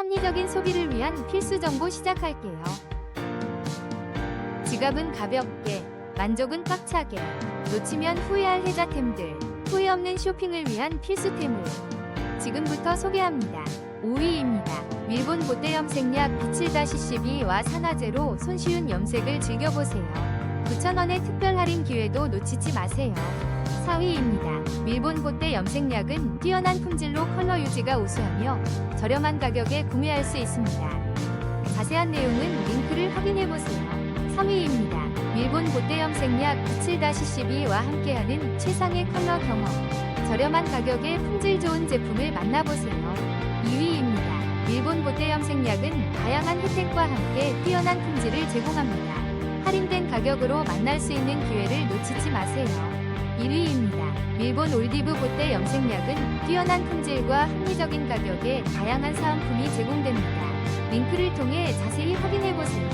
합리적인 소비를 위한 필수 정보 시작할게요. 지갑은 가볍게, 만족은 꽉차게, 놓치면 후회할 혜자템들, 후회 없는 쇼핑을 위한 필수템을 지금부터 소개합니다. 5위입니다. 밀본 보때 염색약 B7-12와 산화제로 손쉬운 염색을 즐겨보세요. 9,000원의 특별 할인 기회도 놓치지 마세요. 4위입니다. 밀본 보때 염색약은 뛰어난 품질로 컬러 유지가 우수하며 저렴한 가격에 구매할 수 있습니다. 자세한 내용은 링크를 확인해보세요. 3위입니다. 밀본 보때 염색약 97-12와 함께하는 최상의 컬러 경험. 저렴한 가격에 품질 좋은 제품을 만나보세요. 2위입니다. 일본 보때 염색약은 다양한 혜택과 함께 뛰어난 품질을 제공합니다. 할인된 가격으로 만날 수 있는 기회를 놓치지 마세요. 1위 일본 올디브 보때 염색약은 뛰어난 품질과 합리적인 가격에 다양한 사은품이 제공됩니다. 링크를 통해 자세히 확인해보세요.